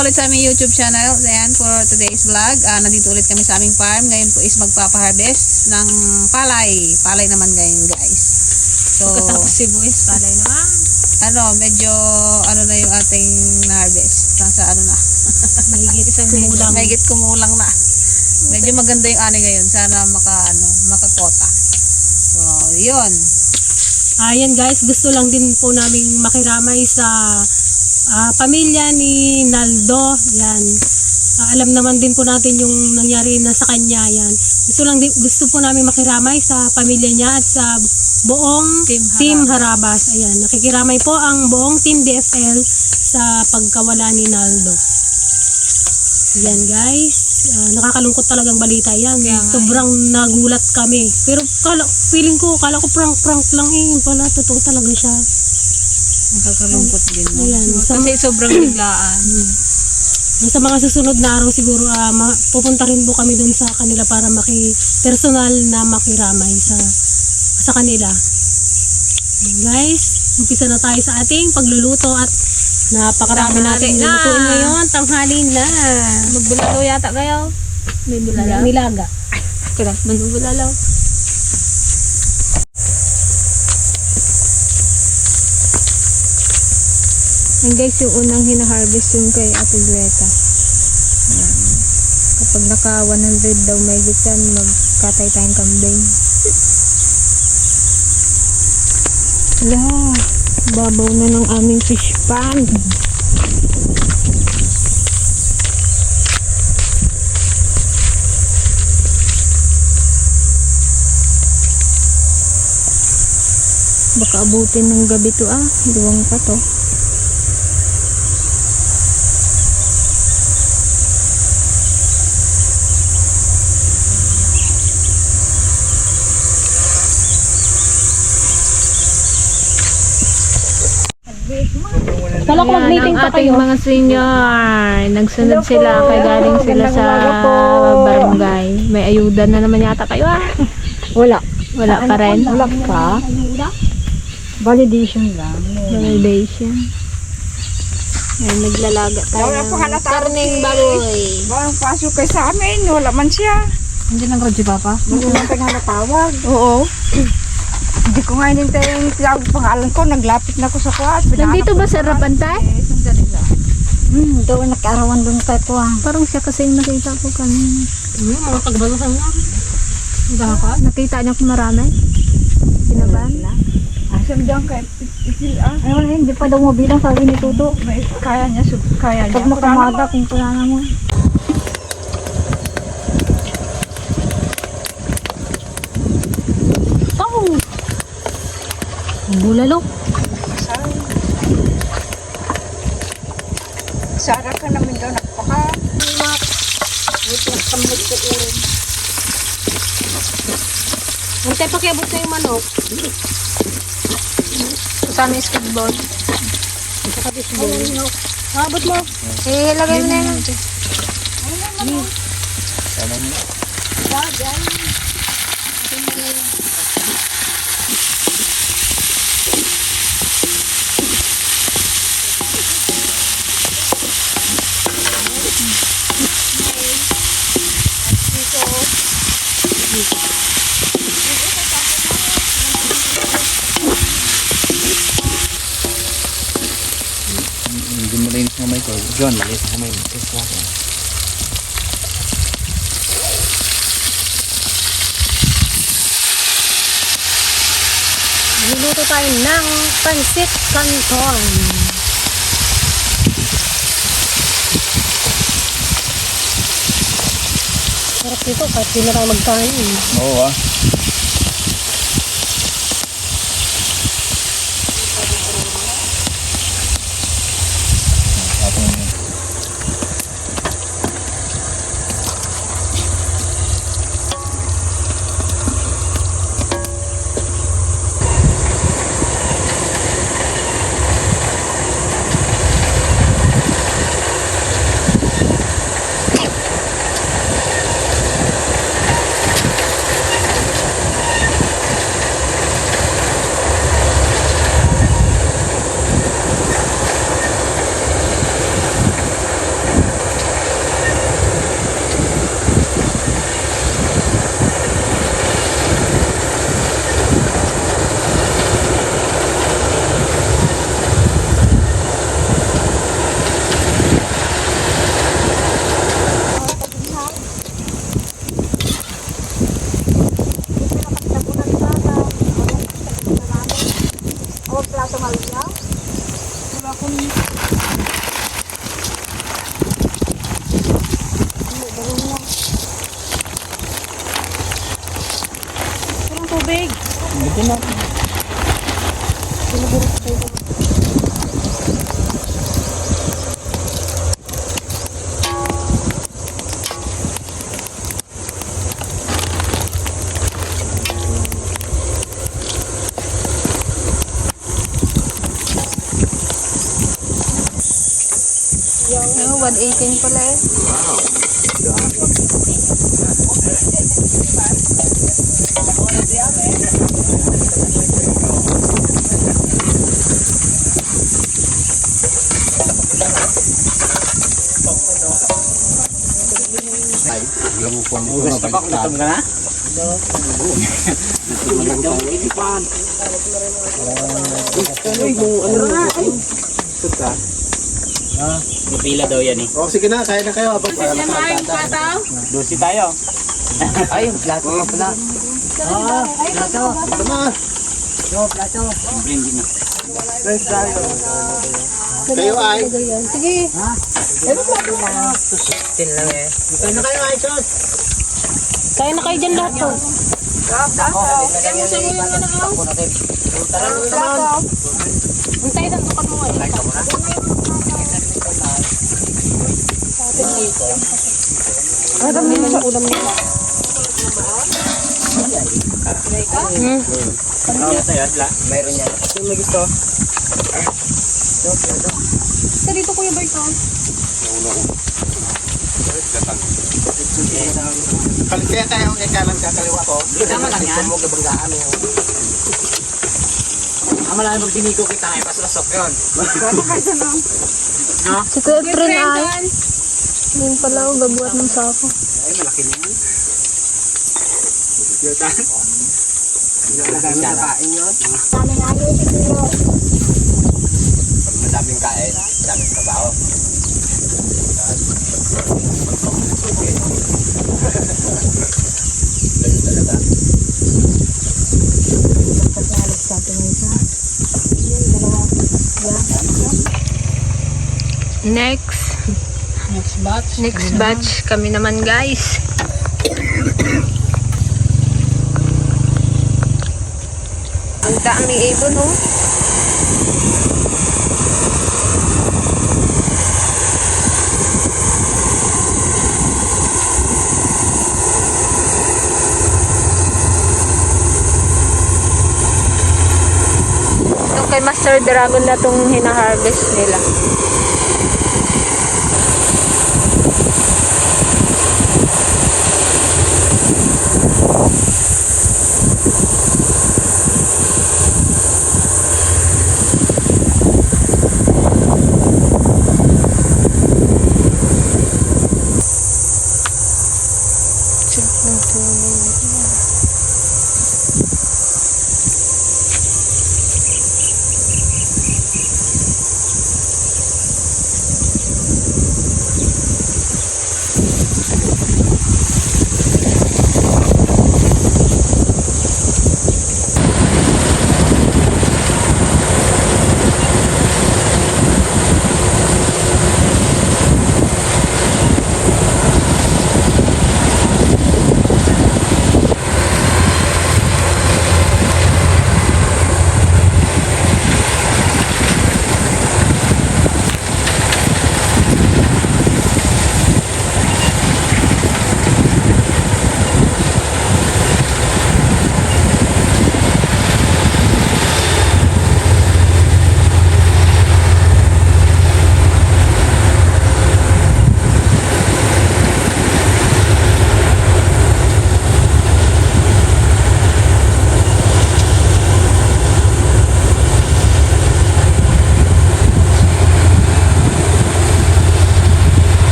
ulit sa aming YouTube channel. Ayan, for today's vlog. Ah, nandito ulit kami sa aming farm. Ngayon po is magpapa-harvest ng palay. Palay naman ngayon, guys. So, Pagkatapos si Buwis, palay na. ano, medyo, ano na yung ating na-harvest. Nasa ano na. Mahigit isang kumulang. Mahigit kumulang na. Medyo maganda yung ani ngayon. Sana maka, ano, makakota. So, yun. Ayan guys, gusto lang din po naming makiramay sa ah, pamilya ni Naldo. Yan. Ah, alam naman din po natin yung nangyari na sa kanya. Yan. Gusto lang din, gusto po namin makiramay sa pamilya niya at sa buong Team Team Harabas. Ayan. Nakikiramay po ang buong Team DFL sa pagkawala ni Naldo. Yan guys. Ah, nakakalungkot talagang balita yan. Kaya nga eh. Sobrang nagulat kami. Pero kala, feeling ko, kala ko prank-prank lang eh. Pala, totoo talaga siya. Nakakalungkot din, no? Ayan. Sa, Kasi sobrang biglaan. sa mga susunod na araw siguro, ah, ma- pupunta rin po kami dun sa kanila para maki personal na makiramay sa sa kanila. Ayan, guys, umpisa na tayo sa ating pagluluto at napakarami natin Tanghali na. nilutuin ngayon. Tanghali na. Magbulalo yata kayo? May bulalo? Nilaga. Kaya, magbulalo. Yan guys, yung unang hina-harvest yung kay Ate Greta. Yan. Kapag naka 100 daw may gitan, magkatay tayong kambing. Wala, babaw na ng aming fish pan. Baka abutin ng gabi to ah, duwang pa to. Mag-meeting pa kayo. mga senior. Nagsunod sila kay galing sila sa barangay. May ayuda na naman yata kayo ah. Wala. Wala pa rin. Wala pa. Validation lang. Validation. Ay, naglalaga tayo. Wala pa halata. Karning baboy. Walang pasok kay sa amin. Wala man siya. Hindi nang si Papa? Hindi man tayo halatawag. Oo. Hindi ko nga inintay yung tiyawag pangalan ko. Naglapit na ako sa kuat. Nandito ba sa Rapantay? Eh, sandali lang. Hmm, doon nag-arawan doon tayo po ah. Parang siya kasi yung nakita ko kanina. Hmm, mga pagbalusan nga. Dapat. Nakita niyo kung marami? Sinaban? Asam dyan kay Itil ah. Ay, wala hindi pa daw mabilang sabi ni Tuto. May kaya niya. sub- Kaya niya. Pag makamada kung kailangan mo. Oh! Bulalo. Sara ka namin daw. Nagpaka. Antay pakiabot sa yung manok. Kasama yung skateboard. Saka bisbol. Abot mo. Eh, lagay mo na yun. Hindi mo linis ng kamay ko. John, malinis ang kamay mo. Yes, wala. Luluto tayo ng pansit canton. Sarap nito kahit di na tayo magkain. Oo ah. Awag plato malusaw. Diba kung 118 pala eh. Gusto pa kung gutom ka na? Pila daw yan eh. O sige na, kaya na kayo. Abang para makalata. Dosi tayo. Ay, plato ka pala. Ito na. Bring na. Kayo ay. Sige. Kaya na kayo ay, Sos. Kaya na kayo dyan lahat to. Antay ng tukad mo nga. Adam din sa ulam nila. Hmm. Yata yan, la. Mayroon yan. Yung may gusto. Sa dito kuya Berton. Kaya tayo ang ikalan sa kaliwa ko. Tama lang yan. Mo gabanggaan mo. Ang malalim pag diniko kita ngayon, paslasok yun. Si Kuya Efren ay. Yun pala ako gabuhat ng sako. Ay, malaki na yan. Madaming kain yun. Pag madaming kain, madaming trabaho. Ganun talaga. Next. Next batch. Next batch kami naman guys. Ang dami ibon oh. Kay Master Dragon na itong hina-harvest nila.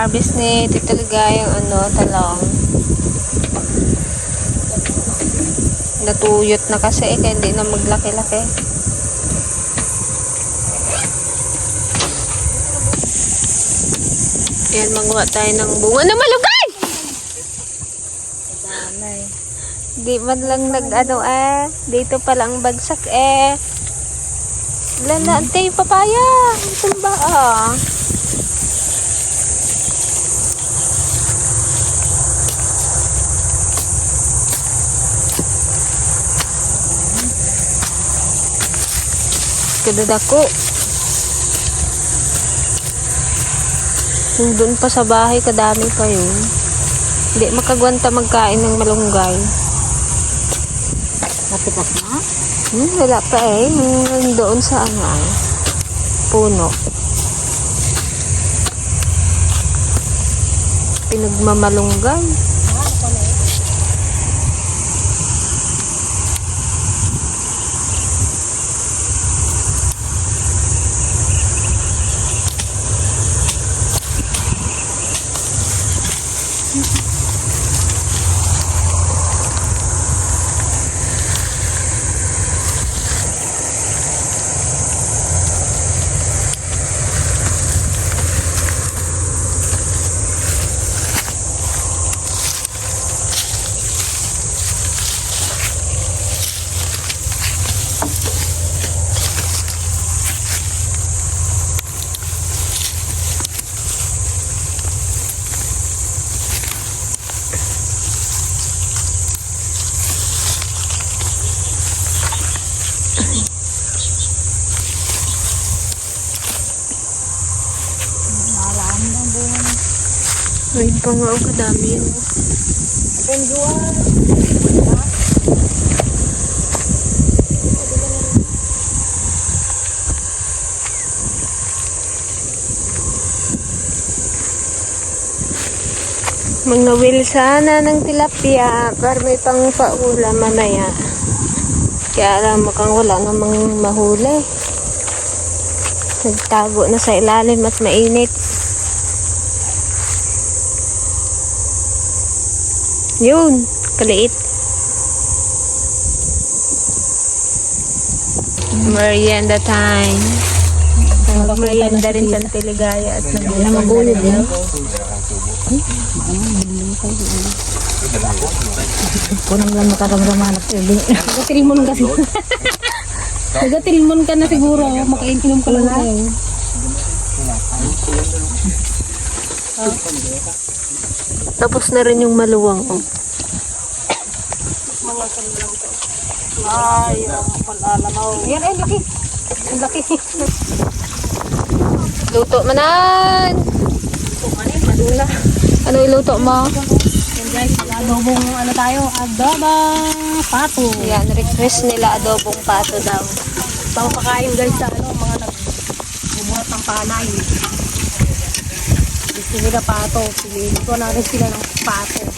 Harvest ni Tito Ligayang ano, talong. Natuyot na kasi eh, kaya hindi na maglaki-laki. Ayan, magawa tayo ng bunga na malugay! Di man lang nag ano eh. Dito pa lang bagsak eh. Lala, antay yung papaya. Tumba ah. Kadadako. Yung doon pa sa bahay, kadami pa yun. Hindi makagwanta magkain ng malunggay. Matikas na. Hmm, wala pa eh. Yung doon sa ano ay, puno. Pinagmamalunggay. Pa nga ang kadami yun. Mga sana ng tilapia para may pang paula mamaya. Kaya alam mo kang wala namang mahuli. Nagtago na sa ilalim at mainit. Yun, kaliit. Merienda time. Merienda rin sa Teligaya at din. Kunang lang makaramdaman at ibig. Nagatilmon kasi. Nagatilmon ka na siguro. Makainom ka lang ngayon. Tapos na rin yung maluwang. Oh. Ay, ang palalabaw. Yan, ay, laki. Ang laki. Luto manan! Ano iluto mo? Yan guys, adobong ano tayo, adobong pato. Yan, request nila adobong pato daw. Pang pakain guys sa ano, mga nag bumuhat ng panay. Gusto nila pato. Piliin ko na rin sila ng pato.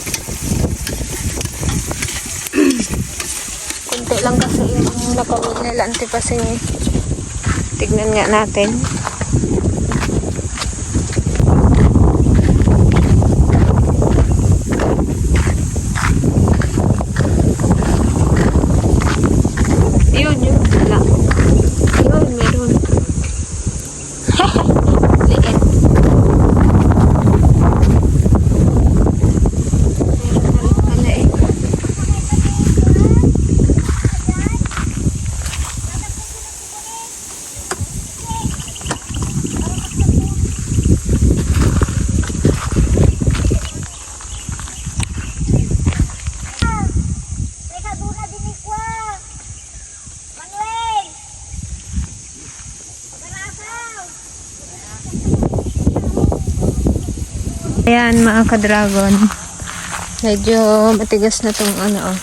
Kunti lang kasi yung nakawin nila antipasing. Tignan nga natin. Ayan mga ka-dragon. Medyo matigas na tong ano oh.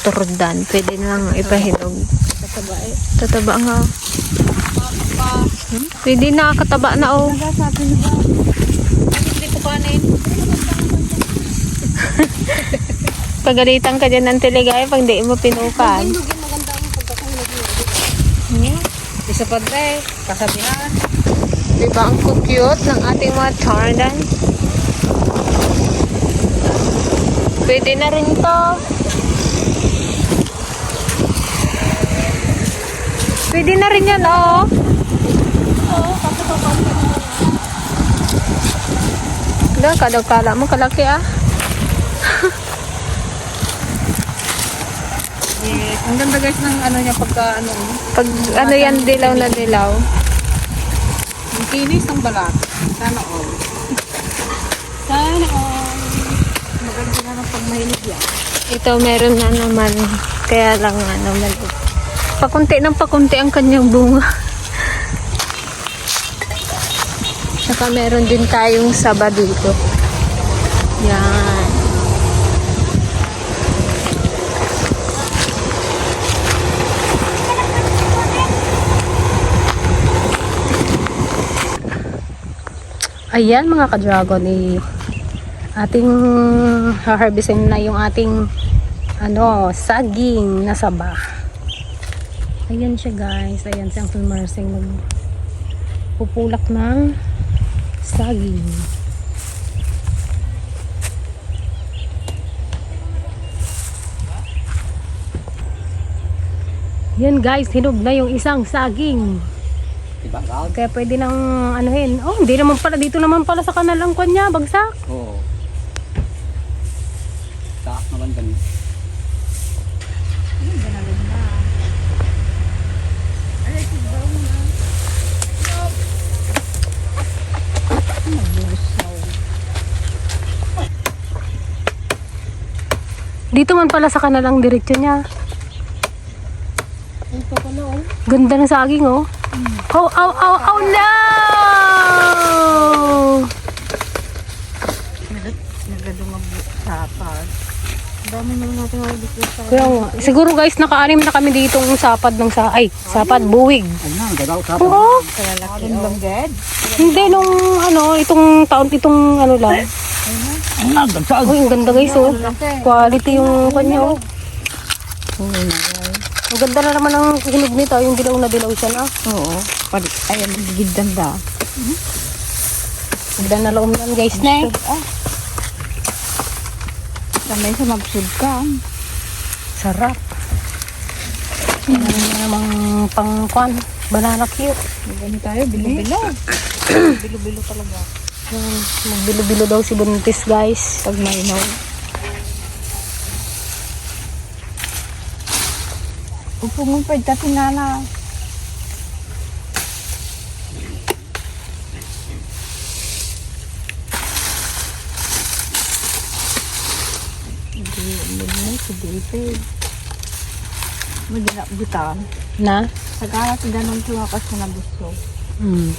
Turdan. Pwede na lang ipahinog. Tataba eh. Tataba nga. Hmm? Pwede na kataba na oh. Hindi ko kanin. Pagalitan ka dyan ng teligay pag di mo pinukan. Isa pa dre, kasabihan. Diba ang cute ng ating mga tardan? Pwede na rin to. Pwede na rin yan, oh. Daw, kadagkala mo, kalaki ah. Yes. Ang ganda guys ng ano niya pagka ano, Pag ano yan, dilaw na dilaw. yung kinis ng balat. Sana all. Sana all. Pag mahilig yan. Ito meron na naman. Kaya lang ano, maliit. Pakunti ng pakunti ang kanyang bunga. Saka meron din tayong saba dito. Yan. Ayan mga ka-dragon, eh, ating harvestin na yung ating ano, saging na saba. Ayan siya guys, ayan si Uncle Marsing pupulak ng saging. Yan guys, hinog na yung isang saging. Diba? Kaya pwede nang anuhin. Oh, hindi naman pala. Dito naman pala sa kanal ang kanya. Bagsak. Oo. Taak naman kami. Dito man pala sa kanal ang diretso niya. Ganda ng saging oh. Oh, oh, oh, oh no! Kaya nga, siguro guys, naka-anim na kami dito ng sapad ng sa ay, sapad buwig. Ano, gadaw tapos. Oo. Hindi nung ano, itong taon itong ano lang. Gansag. Uy, ang ganda guys oh. Quality yung kanya oh. Ang ganda na naman ang hinog nito, yung dilaw na dilaw siya na. Oo. Pari, ayan, gigidan da. Ganda na loob yan guys na eh. Sanay sa magsud ka. Sarap. Ano na namang pangkwan, banana cute. Ganun tayo, bilo-bilo. bilo-bilo talaga. Yan, Magbilo-bilo daw si Buntis guys. Pag may inaw. Upo mo pa, dati nana. Hindi, mo, si David. Magina, butan. Na? Sagana si ganun tumakas na nabuso. Mm.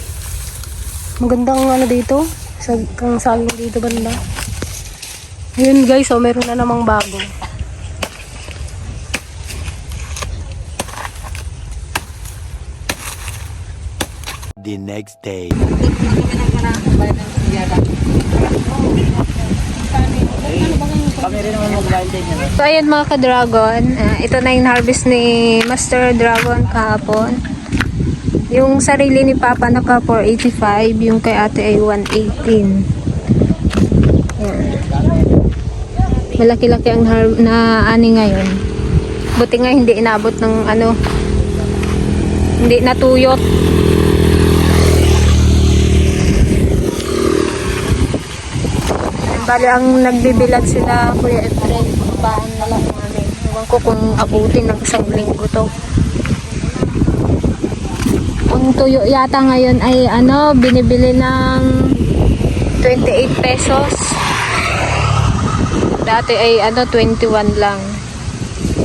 Magandang ano dito. Sa, kang saging dito banda. Yun guys, oh, meron na namang bago. the next day. So ayan mga ka-dragon, ah, ito na yung harvest ni Master Dragon kahapon. Yung sarili ni Papa naka 485, yung kay ate ay 118. Yan. Malaki-laki ang na ani ngayon. Buti nga hindi inabot ng ano, hindi natuyot. Bali, ang nagbibilad sila, Kuya Efren, paan na lang namin. Ewan ko kung abutin ng isang linggo to. Ang tuyo yata ngayon ay ano, binibili ng 28 pesos. Dati ay ano, 21 lang.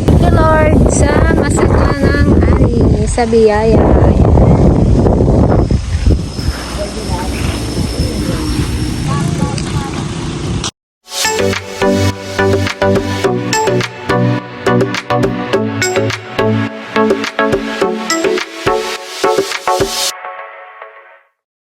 Thank you Lord sa masama ng ani sa biyaya.